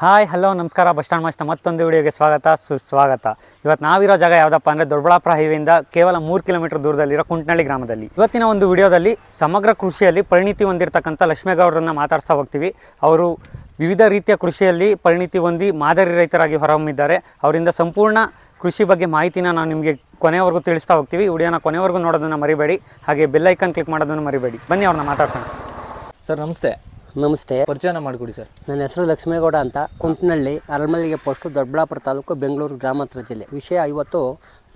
Hi, hello, ನಮಸ್ಕಾರ. Bus stand ಮಾಸ್ತ ಮತ್ತೊಂದು ವಿಡಿಯೋಗೆ ಸ್ವಾಗತ, ಸುಸ್ವಾಗತ. ಇವತ್ತು ನಾವಿರೋ ಜಾಗ ಯಾವುದಪ್ಪ ಅಂದರೆ ದೊಡ್ಡಬಳ್ಳಾಪುರ ಹೈವೇಯಿಂದ ಕೇವಲ ಮೂರು ಕಿಲೋಮೀಟರ್ ದೂರದಲ್ಲಿರೋ ಕುಂಟನಳ್ಳಿ ಗ್ರಾಮದಲ್ಲಿ. ಇವತ್ತಿನ ಒಂದು ವಿಡಿಯೋದಲ್ಲಿ ಸಮಗ್ರ ಕೃಷಿಯಲ್ಲಿ ಪರಿಣಿತಿ ಹೊಂದಿರತಕ್ಕಂಥ ಲಕ್ಷ್ಮೇಗೌಡರನ್ನ ಮಾತಾಡ್ತಾ ಹೋಗ್ತೀವಿ. ಅವರು ವಿವಿಧ ರೀತಿಯ ಕೃಷಿಯಲ್ಲಿ ಪರಿಣಿತಿ ಹೊಂದಿ ಮಾದರಿ ರೈತರಾಗಿ ಹೊರಹೊಮ್ಮಿದ್ದಾರೆ. ಅವರಿಂದ ಸಂಪೂರ್ಣ ಕೃಷಿ ಬಗ್ಗೆ ಮಾಹಿತಿನ ನಾವು ನಿಮಗೆ ಕೊನೆವರೆಗೂ ತಿಳಿಸ್ತಾ ಹೋಗ್ತೀವಿ. ವಿಡಿಯೋನ ಕೊನೆವರೆಗೂ ನೋಡೋದನ್ನು ಮರಿಬೇಡಿ. ಹಾಗೆ ಬೆಲ್ ಐಕನ್ ಕ್ಲಿಕ್ ಮಾಡೋದನ್ನು ಮರಿಬೇಡಿ. ಬನ್ನಿ, ಅವ್ರನ್ನ ಮಾತಾಡ್ಸೋಣ. ಸರ್, ನಮಸ್ತೆ. ನಮಸ್ತೆ. ಪರಿಚಯನ ಮಾಡಿಕೊಡಿ ಸರ್. ನನ್ನ ಹೆಸರು ಲಕ್ಷ್ಮೇಗೌಡ ಅಂತ. ಕುಂಟನಳ್ಳಿ ಅರಮಲ್ಲಿಗೆ ಪೋಸ್ಟ್ ದೊಡ್ಡಬಳ್ಳಾಪುರ ತಾಲೂಕು ಬೆಂಗಳೂರು ಗ್ರಾಮಾಂತರ ಜಿಲ್ಲೆ. ವಿಷಯ ಇವತ್ತು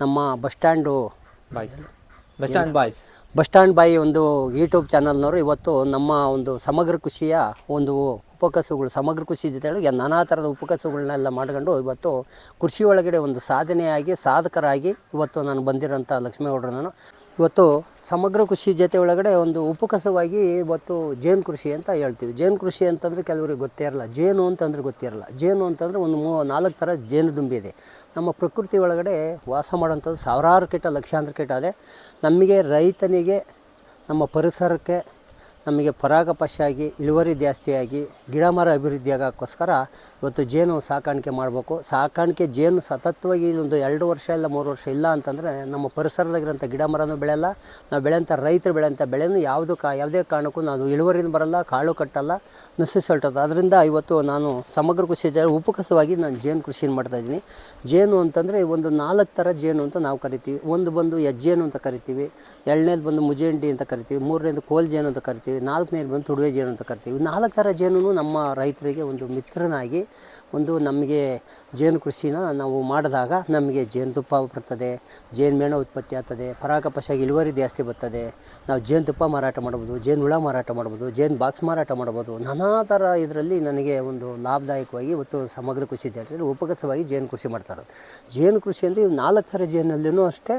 ನಮ್ಮ bus stand boys. Bus stand boys. Bus stand boy ಒಂದು ಯೂಟ್ಯೂಬ್ ಚಾನಲ್ನವರು ಇವತ್ತು ನಮ್ಮ ಒಂದು ಸಮಗ್ರ ಕೃಷಿಯ ಒಂದು ಉಪಕಸುಗಳು ಸಮಗ್ರ ಕೃಷಿ ಜೊತೆಗೆ ನಾನಾ ಥರದ ಉಪಕಸುಗಳನ್ನೆಲ್ಲ ಮಾಡ್ಕೊಂಡು ಇವತ್ತು ಕೃಷಿ ಒಳಗಡೆ ಒಂದು ಸಾಧನೆಯಾಗಿ ಸಾಧಕರಾಗಿ ಇವತ್ತು ನಾನು ಬಂದಿರೋಂಥ ಲಕ್ಷ್ಮೇಗೌಡರು ನಾನು. ಇವತ್ತು ಸಮಗ್ರ ಕೃಷಿ ಜೊತೆ ಒಳಗಡೆ ಒಂದು ಉಪಕಸವಾಗಿ ಇವತ್ತು ಜೇನು ಕೃಷಿ ಅಂತ ಹೇಳ್ತೀವಿ. ಜೇನು ಕೃಷಿ ಅಂತಂದರೆ ಕೆಲವರಿಗೆ ಗೊತ್ತೇ ಇರಲ್ಲ. ಜೇನು ಅಂತಂದರೆ ಗೊತ್ತಿರಲ್ಲ ಜೇನು ಅಂತಂದರೆ ಒಂದು ಮೂ, ನಾಲ್ಕು ಥರ ಜೇನು ದುಂಬಿ ಇದೆ. ನಮ್ಮ ಪ್ರಕೃತಿ ಒಳಗಡೆ ವಾಸ ಮಾಡೋಂಥದ್ದು ಸಾವಿರಾರು ಕೀಟ ಲಕ್ಷಾಂತರ ಕೀಟ ಇದೆ ನಮಗೆ ರೈತನಿಗೆ, ನಮ್ಮ ಪರಿಸರಕ್ಕೆ ನಮಗೆ ಪರಾಗಪಶಾಗಿ ಇಳುವರಿ ಜಾಸ್ತಿಯಾಗಿ ಗಿಡ ಮರ ಅಭಿವೃದ್ಧಿ ಆಗೋಕ್ಕೋಸ್ಕರ ಇವತ್ತು ಜೇನು ಸಾಕಾಣಿಕೆ ಮಾಡಬೇಕು. ಸಾಕಾಣಿಕೆ ಜೇನು ಸತತವಾಗಿ ಒಂದು ಎರಡು ವರ್ಷ ಇಲ್ಲ ಮೂರು ವರ್ಷ ಇಲ್ಲ ಅಂತಂದರೆ ನಮ್ಮ ಪರಿಸರದಾಗಿರೋಂಥ ಗಿಡ ಮರನೂ ಬೆಳೆಯಲ್ಲ. ನಾವು ಬೆಳೆಯೋಂಥ ರೈತರು ಬೆಳೆಯೋಂಥ ಬೆಳೆನೂ ಯಾವುದು ಕಾ, ಯಾವುದೇ ಕಾರಣಕ್ಕೂ ನಾನು ಇಳುವರಿನೂ ಬರಲ್ಲ, ಕಾಳು ಕಟ್ಟಲ್ಲ ನಶಿಸಲ್ಟದು ಅದರಿಂದ ಇವತ್ತು ನಾನು ಸಮಗ್ರ ಕೃಷಿ ಜ, ಉಪಕಸವಾಗಿ ನಾನು ಜೇನು ಕೃಷಿ ಮಾಡ್ತಾಯಿದ್ದೀನಿ ಜೇನು ಅಂತಂದರೆ ಒಂದು ನಾಲ್ಕು ಥರ ಜೇನು ಅಂತ ನಾವು ಕರಿತೀವಿ. ಒಂದು ಬಂದು ಎಜ್ಜೇನು ಅಂತ ಕರಿತೀವಿ. ಎರಡನೇದು ಬಂದು ಮುಜೇಂಡಿ ಅಂತ ಕರಿತೀವಿ. ಮೂರನೇದು ಕೋಲ್ ಜೇನು ಅಂತ ಕರಿತೀವಿ. ನಾಲ್ಕನೇದು ಬಂದು ತುಡುವೆ ಜೇನು ಅಂತ ಕರಿತೀವಿ. ನಾಲ್ಕು ಥರ ಜೇನು ನಮ್ಮ ರೈತರಿಗೆ ಒಂದು ಮಿತ್ರನಾಗಿ, ಒಂದು ನಮಗೆ ಜೇನು ಕೃಷಿನ ನಾವು ಮಾಡಿದಾಗ ನಮಗೆ ಜೇನುತುಪ್ಪ ಬರ್ತದೆ, ಜೇನು ಮೇಣ ಉತ್ಪತ್ತಿ ಆಗ್ತದೆ ಪರಾಗಪಶಾಗಿ ಇಳುವರಿ ಜಾಸ್ತಿ ಬರ್ತದೆ. ನಾವು ಜೇನುತುಪ್ಪ ಮಾರಾಟ ಮಾಡ್ಬೋದು, ಜೇನು ಹುಳ ಮಾರಾಟ ಮಾಡ್ಬೋದು, ಜೇನು ಬಾಕ್ಸ್ ಮಾರಾಟ ಮಾಡ್ಬೋದು. ನಾನಾ ಥರ ಇದರಲ್ಲಿ ನನಗೆ ಒಂದು ಲಾಭದಾಯಕವಾಗಿ ಇವತ್ತು ಸಮಗ್ರ ಕೃಷಿ ಇದೆ ಉಪಕಸವಾಗಿ ಜೇನು ಕೃಷಿ ಮಾಡ್ತಾರೆ ಜೇನು ಕೃಷಿ ಅಂದರೆ ಇವು ನಾಲ್ಕು ಥರ ಜೇನಲ್ಲಿನೂ ಅಷ್ಟೇ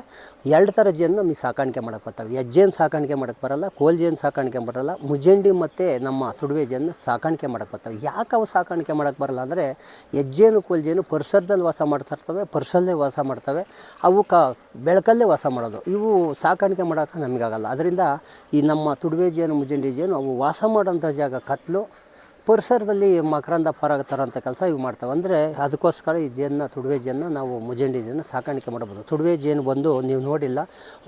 ಎರಡು ಥರ ಜೇನು ನಮಗೆ ಸಾಕಾಣಿಕೆ ಮಾಡೋಕ್ಕೆ ಬರ್ತಾವೆ. ಹೆಜ್ಜೇನು ಸಾಕಾಣಿಕೆ ಮಾಡೋಕ್ಕೆ ಬರಲ್ಲ, ಕೋಲ್ ಜೇನು ಸಾಕಾಣಿಕೆ ಬರಲ್ಲ ಮುಜಂಡಿ ಮತ್ತು ನಮ್ಮ ತುಡುವೆ ಜೇನು ಸಾಕಾಣಿಕೆ ಮಾಡಕ್ಕೆ ಬರ್ತವೆ. ಯಾಕೆ ಅವು ಸಾಕಾಣಿಕೆ ಮಾಡಕ್ಕೆ ಬರಲ್ಲ ಅಂದರೆ ಹೆಜ್ಜೇನು ಕೊಲ್ಜೇನು ಪರಿಸರದಲ್ಲಿ ವಾಸ ಮಾಡ್ತಾ ಇರ್ತವೆ ಪರಿಸರಲ್ಲೇ ವಾಸ ಮಾಡ್ತವೆ. ಅವು ಕ ಬೆಳಕಲ್ಲೇ ವಾಸ ಮಾಡೋದು. ಇವು ಸಾಕಾಣಿಕೆ ಮಾಡೋಕೆ ನಮಗಾಗಲ್ಲ ಅದರಿಂದ ಈ ನಮ್ಮ ತುಡುವೆ ಜೇನು ಮುಜಂಡಿ ಜೇನು ಅವು ವಾಸ ಮಾಡೋಂಥ ಜಾಗ ಕತ್ಲು ಪರಿಸರದಲ್ಲಿ ಮಕರಂದ ಪರಾಗ ತರೋಂಥ ಕೆಲಸ ಇವು ಮಾಡ್ತಾವೆ. ಅಂದರೆ ಅದಕ್ಕೋಸ್ಕರ ಈ ಜೇನನ್ನ, ತುಡುವೆ ಜೇನನ್ನ ನಾವು ಮುಜಂಡಿ ಜೇನ ಸಾಕಾಣಿಕೆ ಮಾಡಬಹುದು ತುಡುವೆ ಜೇನು ಬಂದು ನೀವು ನೋಡಿಲ್ಲ,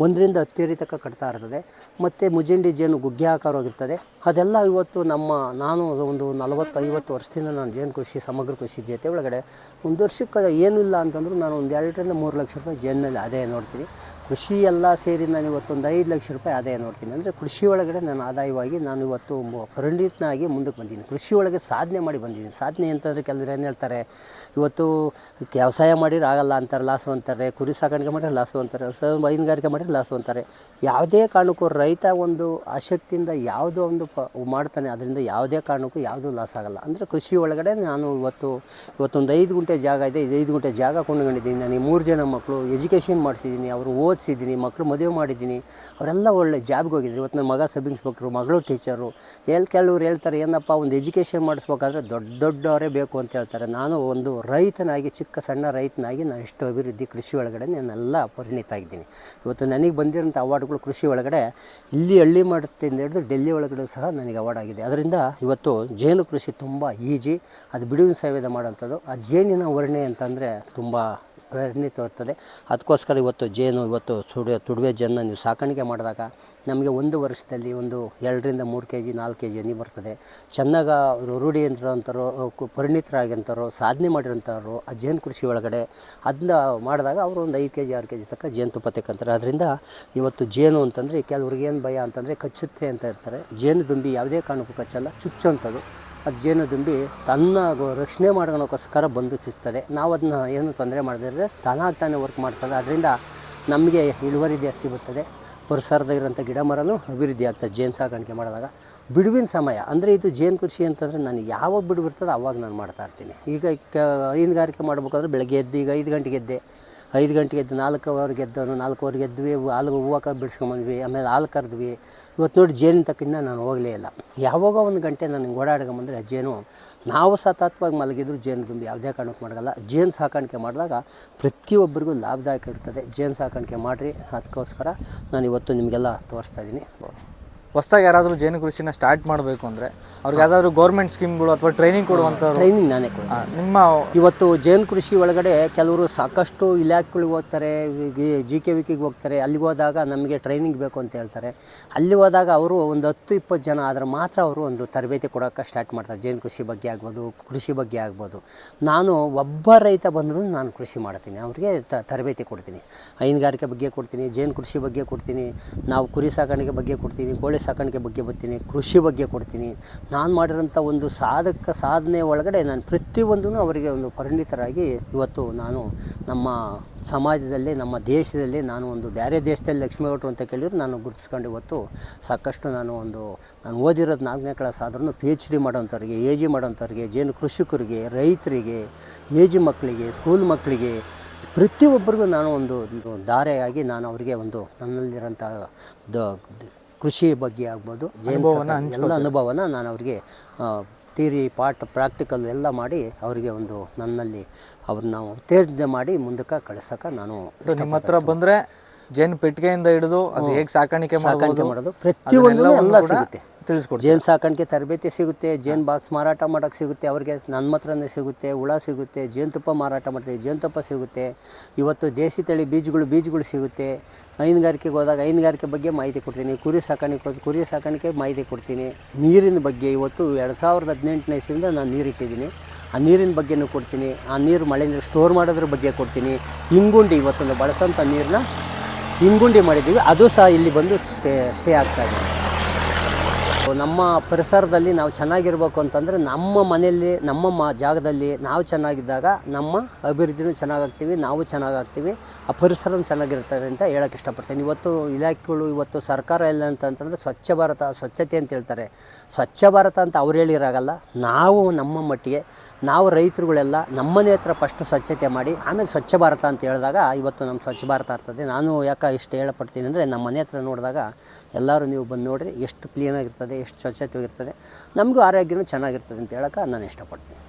ಒಂದರಿಂದ ಹತ್ತೇರಿ ತನಕ ಕಟ್ತಾ ಇರ್ತದೆ. ಮತ್ತು ಮುಜಂಡಿ ಜೇನು ಗುಗ್ಗೆ ಆಕಾರವಾಗಿರ್ತದೆ ಅದೆಲ್ಲ ಇವತ್ತು ನಮ್ಮ, ನಾನು ಒಂದು ನಲವತ್ತು ಐವತ್ತು ವರ್ಷದಿಂದ ನಾನು ಜೇನು ಕೃಷಿ, ಸಮಗ್ರ ಕೃಷಿ ಜೊತೆ ಒಳಗಡೆ ಒಂದು ವರ್ಷಕ್ಕೆ ಏನೂ ಇಲ್ಲ ಅಂತಂದ್ರೂ ನಾನು ಒಂದು ಎರಡರಿಂದ ಮೂರು ಲಕ್ಷ ರೂಪಾಯಿ ಜೇನಲ್ಲಿ ಅದೇ ನೋಡ್ತೀನಿ. ಕೃಷಿ ಎಲ್ಲ ಸೇರಿ ನಾನು ಇವತ್ತೊಂದು ಐದು ಲಕ್ಷ ರೂಪಾಯಿ ಆದಾಯ ನೋಡ್ತೀನಿ. ಅಂದರೆ ಕೃಷಿ ಒಳಗಡೆ ನಾನು ಆದಾಯವಾಗಿ ನಾನು ಇವತ್ತು ಪರಿಣಿತನಾಗಿ ಮುಂದಕ್ಕೆ ಬಂದಿದ್ದೀನಿ. ಕೃಷಿ ಒಳಗೆ ಸಾಧನೆ ಮಾಡಿ ಬಂದಿದ್ದೀನಿ. ಸಾಧನೆ ಅಂತಂದರೆ ಕೆಲವರು ಏನು ಹೇಳ್ತಾರೆ, ಇವತ್ತು ವ್ಯವಸಾಯ ಮಾಡಿದ್ರೆ ಆಗಲ್ಲ ಅಂತಾರೆ, ಲಾಸು ಅಂತಾರೆ. ಕುರಿ ಸಾಕಾಣಿಕೆ ಮಾಡಿದ್ರೆ ಲಾಸು ಅಂತಾರೆ. ಹೈನುಗಾರಿಕೆ ಮಾಡಿದ್ರೆ ಲಾಸು ಅಂತಾರೆ. ಯಾವುದೇ ಕಾರಣಕ್ಕೂ ರೈತ ಒಂದು ಆಸಕ್ತಿಯಿಂದ ಯಾವುದೋ ಒಂದು ಪ ಮಾಡ್ತಾನೆ. ಅದರಿಂದ ಯಾವುದೇ ಕಾರಣಕ್ಕೂ ಯಾವುದೂ ಲಾಸ್ ಆಗಲ್ಲ. ಅಂದರೆ ಕೃಷಿ ಒಳಗಡೆ ನಾನು ಇವತ್ತು, ಇವತ್ತೊಂದು ಐದು ಗುಂಟೆ ಜಾಗ ಇದೆ. ಇದು ಐದು ಗುಂಟೆ ಜಾಗ ಕೊಂಡ್ಕೊಂಡಿದ್ದೀನಿ. ನನಗೆ ಮೂರು ಜನ ಮಕ್ಕಳು ಎಜುಕೇಷನ್ ಮಾಡಿಸಿದ್ದೀನಿ. ಅವರು ಓದಿಸಿದ್ದೀನಿ ಮಕ್ಕಳು ಮದುವೆ ಮಾಡಿದ್ದೀನಿ, ಅವರೆಲ್ಲ ಒಳ್ಳೆ ಜಾಬ್ಗೆ ಹೋಗಿದ್ರು. ಇವತ್ತು ನನ್ನ ಮಗ ಸಬ್ ಇನ್ಸ್ಪೆಕ್ಟ್ರು ಮಗಳು ಟೀಚರು ಎಲ್ಲಿ ಕೆಲವ್ರು ಹೇಳ್ತಾರೆ, ಏನಪ್ಪ, ಒಂದು ಎಜುಕೇಷನ್ ಮಾಡಿಸ್ಬೇಕಾದ್ರೆ ದೊಡ್ಡ ದೊಡ್ಡವರೇ ಬೇಕು ಅಂತ ಹೇಳ್ತಾರೆ. ನಾನು ಒಂದು ರೈತನಾಗಿ, ಚಿಕ್ಕ ಸಣ್ಣ ರೈತನಾಗಿ, ನಾನು ಎಷ್ಟು ಅಭಿವೃದ್ಧಿ ಕೃಷಿ ಒಳಗಡೆ ನಾನೆಲ್ಲ ಪರಿಣಿತ ಆಗಿದ್ದೀನಿ. ಇವತ್ತು ನನಗೆ ಬಂದಿರೋಂಥ ಅವಾರ್ಡ್ಗಳು ಕೃಷಿ ಒಳಗಡೆ, ಇಲ್ಲಿ ಹಳ್ಳಿ ಮಾಡುತ್ತಿಂದ ಹಿಡಿದು ಡೆಲ್ಲಿ ಒಳಗಡೆ ಸಹ ನನಗೆ ಅವಾರ್ಡ್ ಆಗಿದೆ. ಅದರಿಂದ ಇವತ್ತು ಜೇನು ಕೃಷಿ ತುಂಬ ಈಜಿ ಅದು ಬಿಡುವಿನ ಸೇವೆ ಮಾಡೋಂಥದ್ದು ಆ ಜೇನಿನ ವರ್ಣೆ ಅಂತಂದರೆ ತುಂಬ ಪರಿಣಿತ ತೋರ್ತದೆ. ಅದಕ್ಕೋಸ್ಕರ ಇವತ್ತು ಜೇನು, ಇವತ್ತು ಸುಡ, ತುಡುವೆ ಜನ ನೀವು ಸಾಕಾಣಿಕೆ ಮಾಡಿದಾಗ ನಮಗೆ ಒಂದು ವರ್ಷದಲ್ಲಿ ಒಂದು ಎರಡರಿಂದ ಮೂರು ಕೆ ಜಿ ನಾಲ್ಕು ಕೆ ಜಿ ಹನಿ ಬರ್ತದೆ. ಚೆನ್ನಾಗ ರೂಢಿ ಅಂತಾರೋ ಪರಿಣಿತರಾಗಿಂಥವ್ರು ಸಾಧನೆ ಮಾಡಿರೋಂಥವ್ರು ಆ ಜೇನು ಕೃಷಿ ಒಳಗಡೆ ಅದನ್ನ ಮಾಡಿದಾಗ ಅವರು ಒಂದು ಐದು ಕೆ ಜಿ ಆರು ಕೆ ಜಿ ತನಕ ಜೇನುತುಪ್ಪ ತೆಕ್ಕಂತಾರೆ. ಅದರಿಂದ ಇವತ್ತು ಜೇನು ಅಂತಂದರೆ ಕೆಲವ್ರಿಗೆ ಏನು ಭಯ ಅಂತಂದರೆ ಕಚ್ಚುತ್ತೆ ಅಂತ ಇರ್ತಾರೆ. ಜೇನು ದುಂಬಿ ಯಾವುದೇ ಕಾರಣಕ್ಕೂ ಕಚ್ಚಲ್ಲ, ಚುಚ್ಚುವಂಥದ್ದು. ಅದು ಜೇನು ದುಂಬಿ ತನ್ನ ರಕ್ಷಣೆ ಮಾಡ್ಕೊಳ್ಳೋಕ್ಕೋಸ್ಕರ ಬಂದು ಚುಚ್ತದೆ. ನಾವು ಅದನ್ನ ಏನು ತೊಂದರೆ ಮಾಡದಿದ್ರೆ ತಾನಾಗಿ ತಾನೇ ವರ್ಕ್ ಮಾಡ್ತದೆ. ಅದರಿಂದ ನಮಗೆ ಇಳುವರಿ ಜಾಸ್ತಿ ಬರ್ತದೆ. ಪರಿಸರದಾಗಿರೋಂಥ ಗಿಡ ಮರನೂ ಅಭಿವೃದ್ಧಿ ಆಗ್ತದೆ ಜೇನು ಸಾಕಾಣಿಕೆ ಮಾಡಿದಾಗ. ಬಿಡುವಿನ ಸಮಯ, ಅಂದರೆ ಇದು ಜೇನು ಕೃಷಿ ಅಂತಂದರೆ ನಾನು ಯಾವಾಗ ಬಿಡು ಬಿಡ್ತದೆ ಅವಾಗ ನಾನು ಮಾಡ್ತಾ ಇರ್ತೀನಿ. ಈಗ ಹೈನುಗಾರಿಕೆ ಮಾಡ್ಬೇಕಾದ್ರೆ ಬೆಳಗ್ಗೆ ಎದ್ದು ಈಗ ಐದು ಗಂಟೆಗೆ ಎದ್ದೆ. ಐದು ಗಂಟೆಗೆ ಎದ್ದು ನಾಲ್ಕುವರೆಗೆ ಎದ್ದವನು, ನಾಲ್ಕುವರೆಗೆ ಎದ್ವಿ ಹಾಲು ಹೂವು ಕ ಬಿಡಿಸ್ಕೊಂಬಂದ್ವಿ ಆಮೇಲೆ ಹಾಲು ಕರೆದ್ವಿ. ಇವತ್ತು ನೋಡಿ ಜೇನು ತಕ್ಕಿಂದ ನಾನು ಹೋಗಲೇ ಇಲ್ಲ. ಯಾವಾಗ ಒಂದು ಗಂಟೆ ನನಗೆ ಓಡಾಡ್ಕೊಂಬಂದರೆ ಜೇನು ನಾವು ಸತತವಾಗಿ ಮಲಗಿದ್ರು ಜೇನು ತುಂಬಿ ಯಾವುದೇ ಕಾರಣಕ್ಕೆ ಮಾಡೋಲ್ಲ. ಜೇನು ಸಾಕಾಣಿಕೆ ಮಾಡಿದಾಗ ಪ್ರತಿಯೊಬ್ಬರಿಗೂ ಲಾಭದಾಯಕ ಇರ್ತದೆ. ಜೇನು ಸಾಕಾಣಿಕೆ ಮಾಡಿರಿ. ಅದಕ್ಕೋಸ್ಕರ ನಾನು ಇವತ್ತು ನಿಮಗೆಲ್ಲ ತೋರಿಸ್ತಾ ಇದ್ದೀನಿ. ಹೊಸ್ದಾಗಿ ಯಾರಾದರೂ ಜೇನು ಕೃಷಿನ ಸ್ಟಾರ್ಟ್ ಮಾಡಬೇಕು ಅಂದರೆ ಅವ್ರಿಗೆ ಯಾವ್ದಾದ್ರು ಗೌರ್ಮೆಂಟ್ ಸ್ಕೀಮ್ಗಳು ಅಥವಾ ಟ್ರೈನಿಂಗ್ ಕೊಡುವಂತ ಟ್ರೈನಿಂಗ್ ನಾನೇ ಕೊಡ ನಿಮ್ಮ ಇವತ್ತು ಜೇನು ಕೃಷಿ ಒಳಗಡೆ ಕೆಲವರು ಸಾಕಷ್ಟು ಇಲಾಖೆಗಳಿಗೆ ಹೋಗ್ತಾರೆ ಜಿ ಕೆ ವಿಕಿಗೆ ಹೋಗ್ತಾರೆ ಅಲ್ಲಿಗೆ ಹೋದಾಗ ನಮಗೆ ಟ್ರೈನಿಂಗ್ ಬೇಕು ಅಂತ ಹೇಳ್ತಾರೆ. ಅಲ್ಲಿ ಹೋದಾಗ ಅವರು ಒಂದು ಹತ್ತು ಇಪ್ಪತ್ತು ಜನ ಆದರೆ ಮಾತ್ರ ಅವರು ಒಂದು ತರಬೇತಿ ಕೊಡೋಕೆ ಸ್ಟಾರ್ಟ್ ಮಾಡ್ತಾರೆ. ಜೇನು ಕೃಷಿ ಬಗ್ಗೆ ಆಗ್ಬೋದು ಕೃಷಿ ಬಗ್ಗೆ ಆಗ್ಬೋದು. ನಾನು ಒಬ್ಬ ರೈತ ಬಂದರೂ ನಾನು ಕೃಷಿ ಮಾಡ್ತೀನಿ. ಅವರಿಗೆ ತರಬೇತಿ ಕೊಡ್ತೀನಿ. ಹೈನುಗಾರಿಕೆ ಬಗ್ಗೆ ಕೊಡ್ತೀನಿ ಜೇನು ಕೃಷಿ ಬಗ್ಗೆ ಕೊಡ್ತೀನಿ. ನಾವು ಕುರಿ ಸಾಕಾಣಿಕೆ ಬಗ್ಗೆ ಕೊಡ್ತೀನಿ ಕೋಳಿ ಸಾಕಾಣಿಕೆ ಬಗ್ಗೆ ಬರ್ತೀನಿ ಕೃಷಿ ಬಗ್ಗೆ ಕೊಡ್ತೀನಿ. ನಾನು ಮಾಡಿರೋಂಥ ಒಂದು ಸಾಧಕ ಸಾಧನೆ ಒಳಗಡೆ ನಾನು ಪ್ರತಿಯೊಂದೂ ಅವರಿಗೆ ಒಂದು ಪರಿಣಿತರಾಗಿ ಇವತ್ತು ನಾನು ನಮ್ಮ ಸಮಾಜದಲ್ಲಿ, ನಮ್ಮ ದೇಶದಲ್ಲಿ ನಾನು ಒಂದು ಬೇರೆ ದೇಶದಲ್ಲಿ ಲಕ್ಷ್ಮೀಗೌಡರು ಅಂತ ಕೇಳಿದ್ರು ನಾನು ಗುರುತಿಸ್ಕೊಂಡು ಇವತ್ತು ಸಾಕಷ್ಟು ನಾನು ಒಂದು, ನಾನು ಓದಿರೋದು ನಾಲ್ಕನೇ ಕ್ಲಾಸ್ ಆದ್ರೂ ಪಿ ಎಚ್ ಡಿ ಮಾಡೋಂಥವ್ರಿಗೆ ಎ ಜಿ ಮಾಡೋಂಥವ್ರಿಗೆ ಜೇನು ಕೃಷಿಕರಿಗೆ, ರೈತರಿಗೆ ಎ ಜಿ ಮಕ್ಕಳಿಗೆ ಸ್ಕೂಲ್ ಮಕ್ಕಳಿಗೆ ಪ್ರತಿಯೊಬ್ಬರಿಗೂ ನಾನು ಒಂದು ದಾರೆಯಾಗಿ ನಾನು ಅವರಿಗೆ ಒಂದು ನನ್ನಲ್ಲಿರೋಂಥ ದ- ಕೃಷಿ ಬಗ್ಗೆ ಆಗ್ಬೋದು ಎಲ್ಲ ಅನುಭವನ ನಾನು ಅವರಿಗೆ ಥಿಯರಿ ಪಾಠ ಪ್ರಾಕ್ಟಿಕಲ್ ಎಲ್ಲ ಮಾಡಿ ಅವರಿಗೆ ಒಂದು ನನ್ನಲ್ಲಿ ಅವ್ರನ್ನ ತೇಜ್ಞ ಮಾಡಿ ಮುಂದಕ್ಕೆ ಕಳ್ಸೋಕೆ ನಾನು ನಿಮ್ಮ ಹತ್ರ ಬಂದರೆ ಜೇನು ಪೆಟ್ಟಿಗೆಯಿಂದ ಹಿಡಿದು ಅದು ಹೇಗೆ ಸಾಕಾಣಿಕೆ ಮಾಡೋದು ಪ್ರತಿಯೊಂದು ಎಲ್ಲ ಸಿಗುತ್ತೆ. ತಿಳಿಸ್ಕೊಡ್ತೀನಿ ಜೇನು ಸಾಕಾಣಿಕೆ ತರಬೇತಿ ಸಿಗುತ್ತೆ, ಜೇನು ಬಾಕ್ಸ್ ಮಾರಾಟ ಮಾಡೋಕ್ಕೆ ಸಿಗುತ್ತೆ, ಅವ್ರಿಗೆ ನನ್ನ ಹತ್ರನೇ ಸಿಗುತ್ತೆ, ಹುಳ ಸಿಗುತ್ತೆ ಜೇನುತುಪ್ಪ ಮಾರಾಟ ಮಾಡ್ತೀವಿ ಜೇನುತುಪ್ಪ ಸಿಗುತ್ತೆ. ಇವತ್ತು ದೇಸಿ ತಳಿ ಬೀಜಗಳು ಬೀಜಗಳು ಸಿಗುತ್ತೆ. ಹೈನುಗಾರಿಕೆಗೆ ಹೋದಾಗ ಹೈನುಗಾರಿಕೆ ಬಗ್ಗೆ ಮಾಹಿತಿ ಕೊಡ್ತೀನಿ. ಕುರಿ ಸಾಕಾಣಿಕೆ ಕುರಿ ಸಾಕಾಣಿಕೆ ಮಾಹಿತಿ ಕೊಡ್ತೀನಿ. ನೀರಿನ ಬಗ್ಗೆ ಇವತ್ತು ಎರಡು ಸಾವಿರದ ಹದಿನೆಂಟನೇ ಇಸಿಂದ ನಾನು ನೀರಿಟ್ಟಿದ್ದೀನಿ. ಆ ನೀರಿನ ಬಗ್ಗೆನೂ ಕೊಡ್ತೀನಿ. ಆ ನೀರು ಮಳೆ ನೀರು ಸ್ಟೋರ್ ಮಾಡೋದ್ರ ಬಗ್ಗೆ ಕೊಡ್ತೀನಿ. ಹಿಂಗುಂಡಿ ಇವತ್ತೊಂದು ಬಳಸೋಂಥ ನೀರನ್ನ ಹಿಂಗುಂಡಿ ಮಾಡಿದ್ದೀವಿ. ಅದು ಸಹ ಇಲ್ಲಿ ಬಂದು ಸ್ಟೇ ಸ್ಟೇ ಆಗ್ತಾ ಇದೆ. ನಮ್ಮ ಪರಿಸರದಲ್ಲಿ ನಾವು ಚೆನ್ನಾಗಿರ್ಬೇಕು ಅಂತಂದರೆ ನಮ್ಮ ಮನೆಯಲ್ಲಿ, ನಮ್ಮ ಮ ಜಾಗದಲ್ಲಿ ನಾವು ಚೆನ್ನಾಗಿದ್ದಾಗ ನಮ್ಮ ಅಭಿವೃದ್ಧಿನೂ ಚೆನ್ನಾಗಾಗ್ತೀವಿ, ನಾವು ಚೆನ್ನಾಗಾಗ್ತೀವಿ, ಆ ಪರಿಸರ ಚೆನ್ನಾಗಿರ್ತದೆ ಅಂತ ಹೇಳೋಕ್ಕೆ ಇಷ್ಟಪಡ್ತೀನಿ. ಇವತ್ತು ಇಲಾಖೆಗಳು, ಇವತ್ತು ಸರ್ಕಾರ ಎಲ್ಲ ಅಂತಂತಂದರೆ ಸ್ವಚ್ಛ ಭಾರತ, ಸ್ವಚ್ಛತೆ ಅಂತ ಹೇಳ್ತಾರೆ. ಸ್ವಚ್ಛ ಭಾರತ ಅಂತ ಅವ್ರು ಹೇಳಿರಾಗಲ್ಲ, ನಾವು ನಮ್ಮ ಮಟ್ಟಿಗೆ ನಾವು ರೈತರುಗಳೆಲ್ಲ ನಮ್ಮನೆ ಹತ್ರ ಫಸ್ಟ್ ಸ್ವಚ್ಛತೆ ಮಾಡಿ, ಆಮೇಲೆ ಸ್ವಚ್ಛ ಭಾರತ ಅಂತ ಹೇಳಿದಾಗ ಇವತ್ತು ನಮ್ಮ ಸ್ವಚ್ಛ ಭಾರತ ಆಗ್ತದೆ. ನಾನು ಯಾಕೆ ಇಷ್ಟು ಹೇಳಪಡ್ತೀನಿ ಅಂದರೆ ನಮ್ಮ ಮನೆ ಹತ್ರ ನೋಡಿದಾಗ ಎಲ್ಲರೂ ನೀವು ಬಂದು ನೋಡಿರಿ, ಎಷ್ಟು ಕ್ಲೀನಾಗಿರ್ತದೆ ಎಷ್ಟು ಸ್ವಚ್ಛತೆ ಇರ್ತದೆ, ನಮಗೂ ಆರೋಗ್ಯನೂ ಚೆನ್ನಾಗಿರ್ತದೆ ಅಂತ ಹೇಳೋಕೆ ನಾನು ಇಷ್ಟಪಡ್ತೀನಿ.